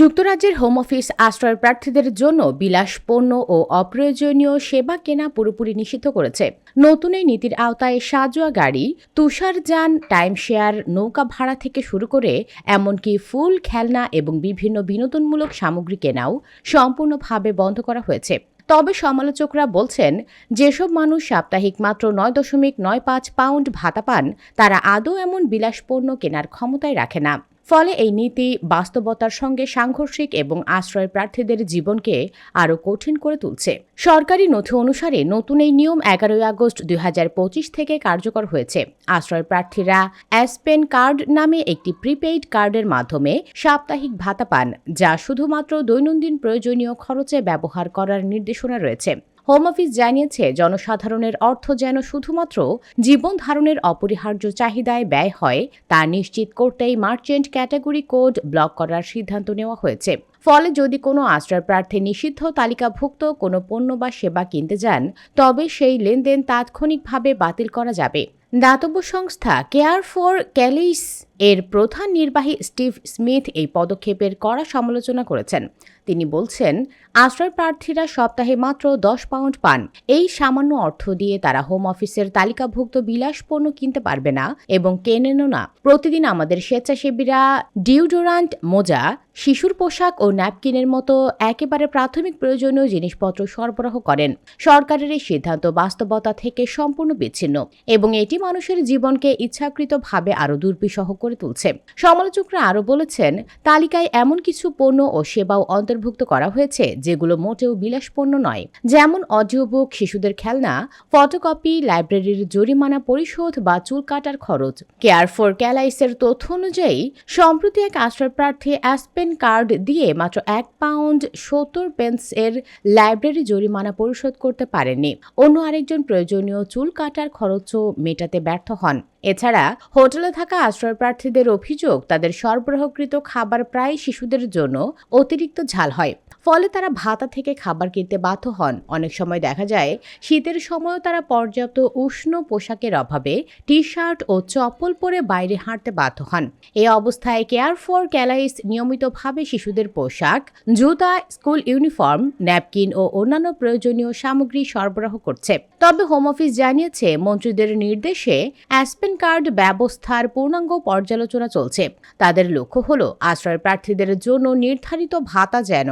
যুক্তরাজ্যের home office আশ্রয় প্রার্থীদের জন্য বিলাসপণ্য ও অপ্রয়োজনীয় সেবা কেনা পুরোপুরি নিষিদ্ধ করেছে। নতুন এই নীতির আওতায় সাজোয়া গাড়ি, তুষারযান টাইম শেয়ার নৌকা ভাড়া থেকে শুরু করে এমনকি ফুল, খেলনা এবং বিভিন্ন বিনোদনমূলক সামগ্রী কেনাও সম্পূর্ণভাবে বন্ধ করা হয়েছে। তবে সমালোচকরা বলছেন, যেসব মানুষ সাপ্তাহিক মাত্র নয় দশমিক নয় পাঁচ পাউন্ড ভাতা পান, তারা আদৌ এমন বিলাসপণ্য কেনার ক্ষমতায় রাখে না। ফলে এই নীতি বাস্তবতার সঙ্গে সাংঘর্ষিক এবং আশ্রয় প্রার্থীদের জীবনকে আরও কঠিন করে তুলছে। সরকারি নথি অনুসারে নতুন এই নিয়ম এগারোই আগস্ট দুই হাজার পঁচিশ থেকে কার্যকর হয়েছে। আশ্রয় প্রার্থীরা অ্যাসপেন কার্ড নামে একটি প্রিপেইড কার্ডের মাধ্যমে সাপ্তাহিক ভাতা পান, যা শুধুমাত্র দৈনন্দিন প্রয়োজনীয় খরচে ব্যবহার করার নির্দেশনা রয়েছে। হোম অফিস জানিয়েছে, জনসাধারণের অর্থ যেন শুধুমাত্র জীবন ধারণের অপরিহার্য চাহিদায় ব্যয় হয়, তা নিশ্চিত করতেই মার্চেন্ট ক্যাটাগরি কোড ব্লক করার সিদ্ধান্ত নেওয়া হয়েছে। ফলে যদি কোনো আশ্রয় প্রার্থী নিষিদ্ধ তালিকাভুক্ত কোনো পণ্য বা সেবা কিনতে যান, তবে সেই লেনদেন তাৎক্ষণিকভাবে বাতিল করা যাবে। দাতব্য সংস্থা কেয়ার ফর ক্যালিস এর প্রধান নির্বাহী স্টিভ স্মিথ এই পদক্ষেপের কড়া সমালোচনা করেছেন। তিনি বলছেন, আশ্রয় প্রার্থীরা সপ্তাহে মাত্র দশ পাউন্ড পান। এই সামান্য অর্থ দিয়ে তারা হোম অফিসের তালিকাভুক্ত বিলাস পণ্য কিনতে পারবে না এবং কেনেনও না। প্রতিদিন আমাদের স্বেচ্ছাসেবীরা ডিউডোরান্ট মোজা, শিশুর পোশাক ও ন্যাপকিনের মতো একেবারে প্রাথমিক প্রয়োজনীয় জিনিসপত্র সরবরাহ করেন। সরকারের এই সিদ্ধান্ত বাস্তবতা থেকে সম্পূর্ণ বিচ্ছিন্ন এবং এটি মানুষের জীবনকে ইচ্ছাকৃতভাবে আরও দুর্বিষহ করে তুলছে। সমালোচকরা আরও বলেছেন, তালিকায় এমন কিছু পণ্য ও সেবাও অন্তর্ভুক্ত করা হয়েছে, যেগুলো মোটেও বিলাসপণ্য নয়। যেমন অডিও বুক শিশুদের খেলনা, ফটোকপি, লাইব্রেরির জরিমানা পরিশোধ বা চুল কাটার খরচ। কেয়ার ফর ক্যালাইসের তথ্য অনুযায়ী, সম্প্রতি এক আশ্রয় প্রার্থী অ্যাসপেন কার্ড দিয়ে মাত্র এক পাউন্ড সত্তর পেন্স এর লাইব্রেরি জরিমানা পরিশোধ করতে পারেননি। অন্য আরেকজন প্রয়োজনীয় চুল কাটার খরচও মেটাতে ব্যর্থ হন। এছাড়া হোটেলে থাকা আশ্রয়প্রার্থীদের অভিযোগ, তাদের সরবরাহকৃত খাবার প্রায় শিশুদের জন্য অতিরিক্ত ঝাল হয়। ফলে তারা ভাতা থেকে খাবার কিনতে বাধ্য হন। অনেক সময় দেখা যায়, শীতের সময়ও তারা পর্যাপ্ত উষ্ণ পোশাকের অভাবে টি শার্ট ও চপ্পল পরে বাইরে হাঁটতে বাধ্য হন। এই অবস্থায় কেয়ার ফর ক্যালাইস নিয়মিতভাবে শিশুদের পোশাক, জুতা, স্কুল ইউনিফর্ম, ন্যাপকিন ও অন্যান্য প্রয়োজনীয় সামগ্রী সরবরাহ করছে। তবে হোম অফিস জানিয়েছে, মন্ত্রীদের নির্দেশে অ্যাসপেন কার্ড ব্যবস্থার পূর্ণাঙ্গ পর্যালোচনা চলছে। তাদের লক্ষ্য হল, আশ্রয় প্রার্থীদের জন্য নির্ধারিত ভাতা যেন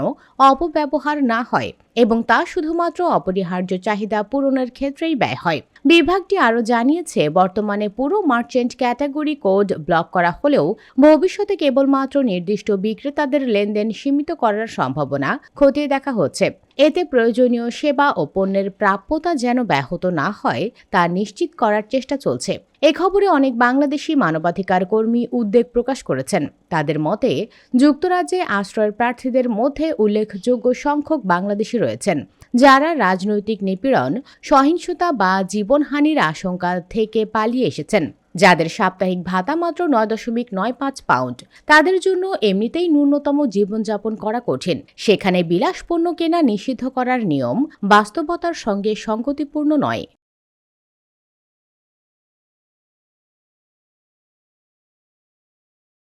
অপব্যবহার না হয় এবং তা শুধুমাত্র অপরিহার্য চাহিদা পূরণের ক্ষেত্রেই ব্যয় হয়। বিভাগটি আরও জানিয়েছে, বর্তমানে পুরো মার্চেন্ট ক্যাটাগরি কোড ব্লক করা হলেও ভবিষ্যতে কেবলমাত্র নির্দিষ্ট বিক্রেতাদের লেনদেন সীমিত করার সম্ভাবনা খতিয়ে দেখা হচ্ছে। এতে প্রয়োজনীয় সেবা ও পণ্যের প্রাপ্যতা যেন ব্যাহত না হয়, তা নিশ্চিত করার চেষ্টা চলছে। এ খবরে অনেক বাংলাদেশি মানবাধিকার কর্মী উদ্বেগ প্রকাশ করেছেন। তাদের মতে, যুক্তরাজ্যে আশ্রয়ের প্রার্থীদের মধ্যে উল্লেখযোগ্য সংখ্যক বাংলাদেশি রয়েছেন, যারা রাজনৈতিক নিপীড়ন, সহিংসতা বা জীবনহানির আশঙ্কা থেকে পালিয়ে এসেছেন। যাদের সাপ্তাহিক ভাতা মাত্র নয় দশমিক নয় পাঁচ পাউন্ড, তাদের জন্য এমনিতেই ন্যূনতম জীবনযাপন করা কঠিন। সেখানে বিলাসপণ্য কেনা নিষিদ্ধ করার নিয়ম বাস্তবতার সঙ্গে সংগতিপূর্ণ নয়।